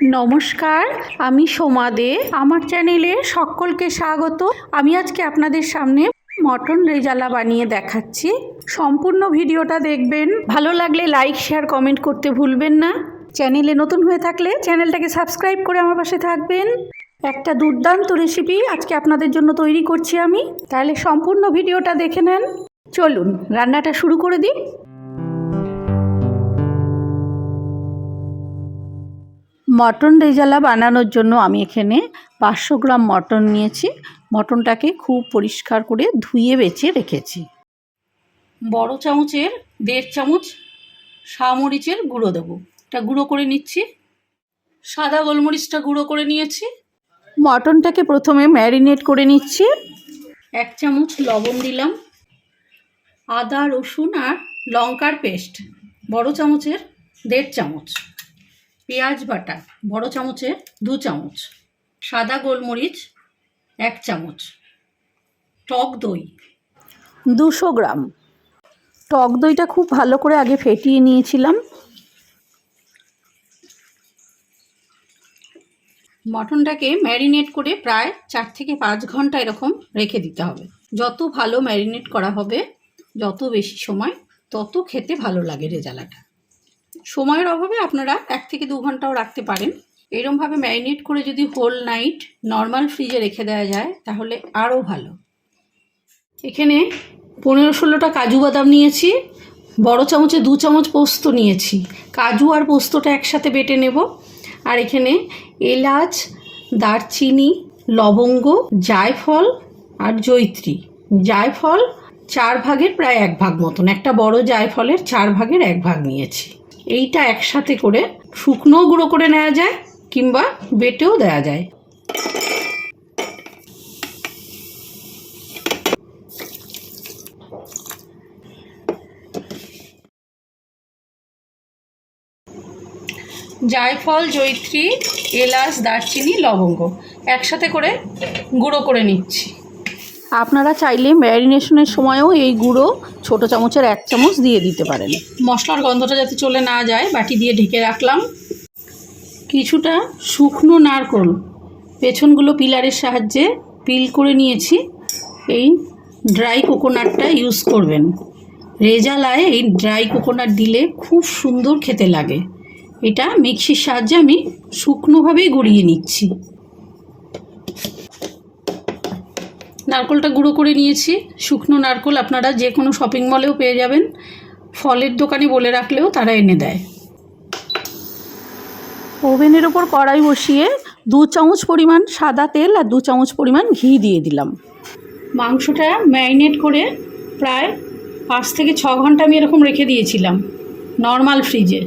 নমস্কার, আমি সোমা দে। আমার চ্যানেলে সকলকে স্বাগত। আমি আজকে আপনাদের সামনে মটন রেজালা বানিয়ে দেখাচ্ছি। সম্পূর্ণ ভিডিওটা দেখবেন। ভালো লাগলে লাইক শেয়ার কমেন্ট করতে ভুলবেন না। চ্যানেলে নতুন হয়ে থাকলে চ্যানেলটাকে সাবস্ক্রাইব করে আমার পাশে থাকবেন। একটা দুর্দান্ত রেসিপি আজকে আপনাদের জন্য তৈরি করছি আমি। তাহলে সম্পূর্ণ ভিডিওটা দেখে নেন। চলুন, রান্নাটা শুরু করে দিই। মটন রেজালা বানানোর জন্য আমি এখানে পাঁচশো গ্রাম মটন নিয়েছি। মটনটাকে খুব পরিষ্কার করে ধুয়ে বেছে রেখেছি। বড় চামচের, দেড় চামচ সামরিচের গুঁড়ো দেবো। এটা গুঁড়ো করে নিচ্ছি। সাদা গোলমরিচটা গুঁড়ো করে নিয়েছি। মটনটাকে প্রথমে ম্যারিনেট করে নিচ্ছি। এক চামচ লবণ দিলাম। আদা, রসুন আর লঙ্কার পেস্ট। বড় চামচের, দেড় চামচ। পেঁয়াজ বাটা বড় চামচে দু চামচ সাদা গোলমরিচ এক চামচ টক দই। দুশো গ্রাম। টক দইটা খুব ভালো করে আগে ফেটিয়ে নিয়েছিলাম। মটনটাকে ম্যারিনেট করে প্রায় চার থেকে পাঁচ ঘণ্টা এরকম রেখে দিতে হবে। যত ভালো ম্যারিনেট করা হবে যত বেশি সময় তত খেতে ভালো লাগে রেজালাটা। সময়ের অভাবে আপনারা এক থেকে দু ঘন্টাও রাখতে পারেন। এরমভাবে ম্যারিনেট করে যদি হোল নাইট নর্মাল ফ্রিজে রেখে দেওয়া যায়, তাহলে আরও ভালো। এখানে পনেরো ষোলোটা কাজু বাদাম নিয়েছি, বড় চামচে দু চামচ পোস্ত নিয়েছি। কাজু আর পোস্তটা একসাথে বেটে নেব। আর এখানে এলাচ, দারচিনি, লবঙ্গ, জায়ফল আর জৈত্রী জায়ফল চার ভাগের প্রায় এক ভাগ মতন। একটা বড় জায়ফলের চার ভাগের এক ভাগ নিয়েছি। এইটা একসাথে করে শুকনো গুঁড়ো করে নেওয়া যায় কিংবা বেটেও দেওয়া যায়। জায়ফল জৈত্রী এলাচ, দারচিনি, লবঙ্গ একসাথে করে গুঁড়ো করে নিচ্ছি। আপনারা চাইলে ম্যারিনেশনের সময়ও এই গুঁড়ো ছোট চামচের এক চামচ দিয়ে দিতে পারেন। মশলার গন্ধটা যাতে চলে না যায়, বাটি দিয়ে ঢেকে রাখলাম। কিছুটা শুকনো নারকোল, পেছনগুলো পিলারের সাহায্যে পিল করে নিয়েছি। এই ড্রাই কোকোনাটটা ইউজ করবেন। রেজালায় এই ড্রাই কোকোনাট দিলে খুব সুন্দর খেতে লাগে। এটা মিক্সির সাহায্যে আমি শুকনোভাবেই গুঁড়িয়ে নিচ্ছি। নারকোলটা গুঁড়ো করে নিয়েছি। শুকনো নারকোল আপনারা যে কোনো শপিং মলেও পেয়ে যাবেন। ফলের দোকানে বলে রাখলেও তারা এনে দেয়। ওভেনের ওপর কড়াই বসিয়ে দু চামচ পরিমাণ সাদা তেল আর দু চামচ পরিমাণ ঘি দিয়ে দিলাম। মাংসটা ম্যারিনেট করে প্রায় পাঁচ থেকে ছ ঘণ্টা আমি এরকম রেখে দিয়েছিলাম। নর্মাল ফ্রিজে।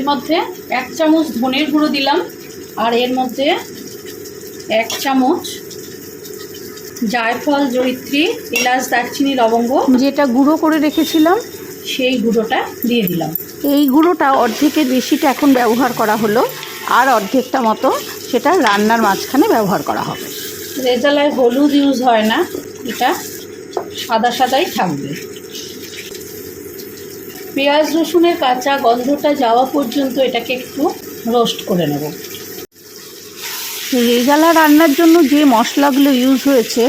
এর মধ্যে এক চামচ ধনের গুঁড়ো দিলাম আর এর মধ্যে এক চামচ জায়ফল জয়িত্রী এলাচ দারচিনি লবঙ্গ যেটা গুঁড়ো করে রেখেছিলাম। সেই গুঁড়োটা দিয়ে দিলাম। এই গুঁড়োটা অর্ধেকের বেশিটা এখন ব্যবহার করা হলো আর অর্ধেকটা মতো সেটা রান্নার মাঝখানে ব্যবহার করা হবে। রেজালায় হলুদ ইউজ হয় না এটা সাদা সাদাই থাকবে। পেঁয়াজ রসুনের কাঁচা গন্ধটা যাওয়া পর্যন্ত এটাকে একটু রোস্ট করে নেব। রেজালা রান্নার জন্য যে মশলাগুলো ইউজ হয়েছে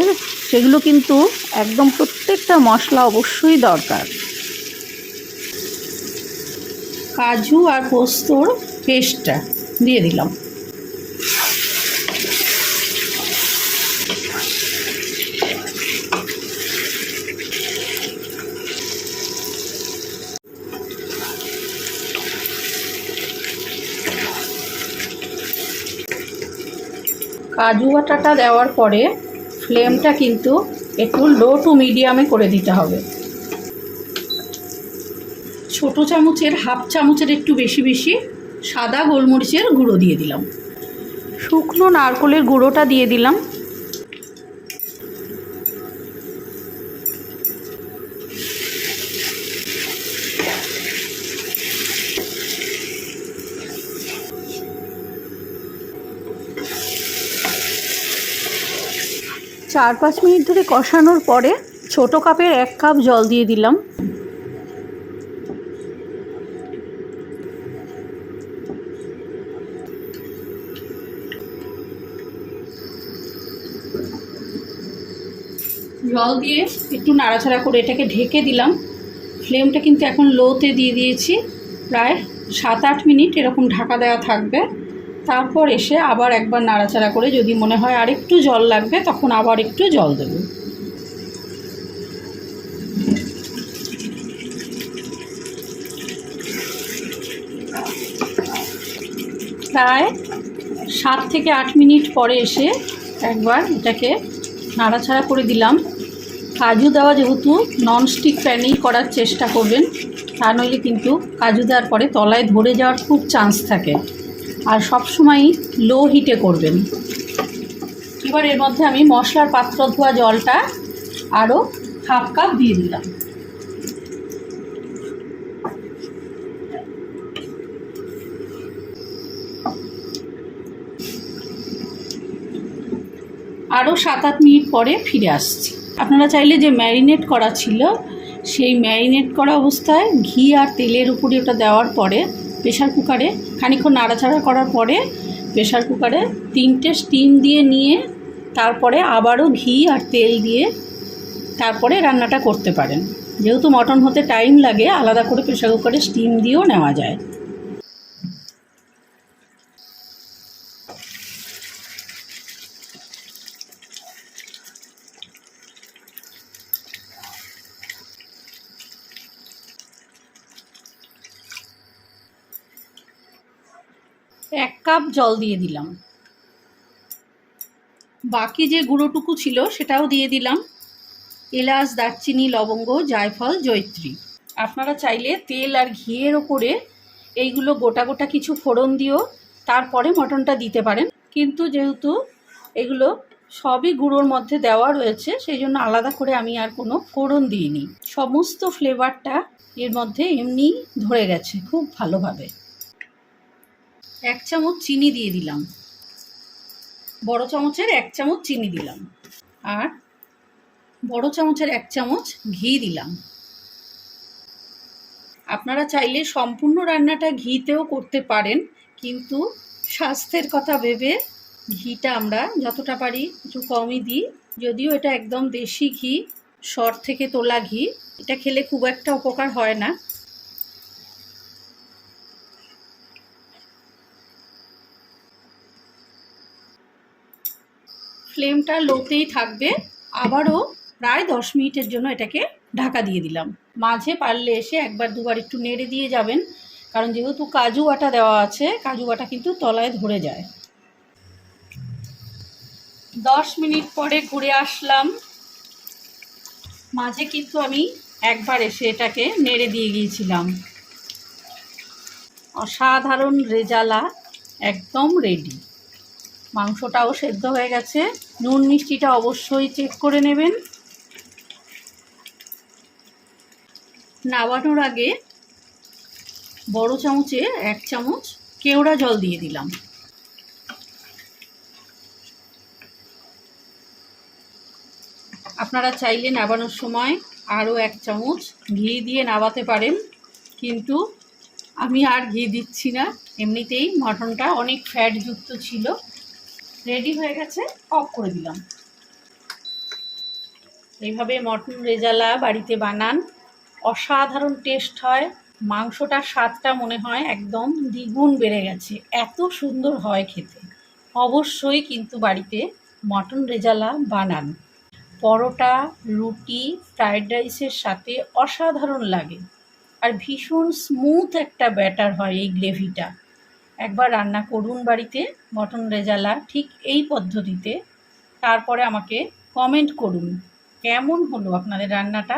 সেগুলো কিন্তু একদম প্রত্যেকটা মশলা অবশ্যই দরকার। কাজু আর পোস্তর পেস্টটা দিয়ে দিলাম। কাজু বাটাটা দেওয়ার পরে ফ্লেমটা কিন্তু একটু লো টু মিডিয়ামে করে দিতে হবে। ছোট চামচের, হাফ চামচের একটু বেশি বেশি সাদা গোলমরিচের গুঁড়ো দিয়ে দিলাম। শুকনো নারকোলের গুঁড়োটা দিয়ে দিলাম। চার পাঁচ মিনিট ধরে কষানোর পরে ছোট কাপের এক কাপ জল দিয়ে দিলাম। জল দিয়ে একটু নাড়াচাড়া করে এটাকে ঢেকে দিলাম। ফ্লেমটা কিন্তু এখন লোতে দিয়ে দিয়েছি। প্রায় সাত আট মিনিট এরকম ঢাকা দেওয়া থাকবে। তারপর এসে আবার একবার নাড়াচাড়া করে যদি মনে হয় আর একটু জল লাগবে, তখন আবার একটু জল দেবো। প্রায় সাত থেকে আট মিনিট পরে এসে একবার এটাকে নাড়াচাড়া করে দিলাম। কাজু দেওয়া যেহেতু ননস্টিক প্যানেই করার চেষ্টা করবেন, তা নইলে কিন্তু কাজু দেওয়ার পরে তলায় ধরে যাওয়ার খুব চান্স থাকে। আর সবসময়ই লো হিটে করবেন। এবার এর মধ্যে আমি মশলার পাত্র ধোয়া জলটা আরও হাফ কাপ দিয়ে দিলাম। আরও সাত আট মিনিট পরে ফিরে আসছি। আপনারা চাইলে যে ম্যারিনেট করা ছিল, সেই ম্যারিনেট করা অবস্থায় ঘি আর তেলের উপরে ওটা দেওয়ার পরে প্রেশার কুকারে খানিক্ষণ নাড়াচাড়া করার পরে প্রেশার কুকারে তিনটে স্টিম দিয়ে নিয়ে তারপরে আবারও ঘি আর তেল দিয়ে তারপরে রান্নাটা করতে পারেন। যেহেতু মটন হতে টাইম লাগে, আলাদা করে প্রেশার কুকারে স্টিম দিয়েও নেওয়া যায়। এক কাপ জল দিয়ে দিলাম। বাকি যে গুঁড়োটুকু ছিল সেটাও দিয়ে দিলাম। এলাচ, দারচিনি, লবঙ্গ, জায়ফল জৈত্রী আপনারা চাইলে তেল আর ঘিয়ের ওপরে এইগুলো গোটা গোটা কিছু ফোড়ন দিয়েও তারপরে মটনটা দিতে পারেন। কিন্তু যেহেতু এগুলো সবই গুঁড়োর মধ্যে দেওয়া রয়েছে, সেই জন্য আলাদা করে আমি আর কোনো ফোড়ন দিইনি। সমস্ত ফ্লেভারটা এর মধ্যে এমনি ধরে গেছে খুব ভালোভাবে। এক চামচ চিনি দিয়ে দিলাম। বড় চামচের এক চামচ চিনি দিলাম। আর বড় চামচের এক চামচ ঘি দিলাম। আপনারা চাইলে সম্পূর্ণ রান্নাটা ঘিতেও করতে পারেন, কিন্তু স্বাস্থ্যের কথা ভেবে ঘিটা আমরা যতটা পারি একটু কমই দিই। যদিও এটা একদম দেশি ঘি, শর থেকে তোলা ঘি, এটা খেলে খুব একটা উপকার হয় না। ফ্লেমটা লোতেই থাকবে। আবারও প্রায় দশ মিনিটের জন্য এটাকে ঢাকা দিয়ে দিলাম। মাঝে পারলে এসে একবার দুবার একটু নেড়ে দিয়ে যাবেন। কারণ যেহেতু কাজু বাটা দেওয়া আছে, কাজু বাটা কিন্তু তলায় ধরে যায়। দশ মিনিট পরে ঘুরে আসলাম। মাঝে কিন্তু আমি একবার এসে এটাকে নেড়ে দিয়ে গিয়েছিলাম। অসাধারণ রেজালা, একদম রেডি মাংসটাও সেদ্ধ হয়ে গেছে। নুন মিষ্টিটা অবশ্যই চেক করে নেবেন। নাবানোর আগে বড় চামচে এক চামচ কেওড়া জল দিয়ে দিলাম। আপনারা চাইলে নাবানোর সময় আরও এক চামচ ঘি দিয়ে নাবাতে পারেন, কিন্তু আমি আর ঘি দিচ্ছি না। এমনিতেই মটনটা অনেক ফ্যাটযুক্ত ছিল। রেডি হয়ে গেছে অফ করে দিলাম। এইভাবে মটন রেজালা বাড়িতে বানান। অসাধারণ টেস্ট হয়। মাংসটার স্বাদটা মনে হয় একদম দ্বিগুণ বেড়ে গেছে। এত সুন্দর হয় খেতে। অবশ্যই কিন্তু বাড়িতে মটন রেজালা বানান। পরোটা, রুটি ফ্রায়েড রাইসের সাথে অসাধারণ লাগে। আর ভীষণ স্মুথ একটা ব্যাটার হয় এই গ্রেভিটা একবার রান্না করুন বাড়িতে, মটন রেজালা ঠিক এই পদ্ধতিতে। তারপরে আমাকে কমেন্ট করুন। কেমন হলো আপনাদের রান্নাটা?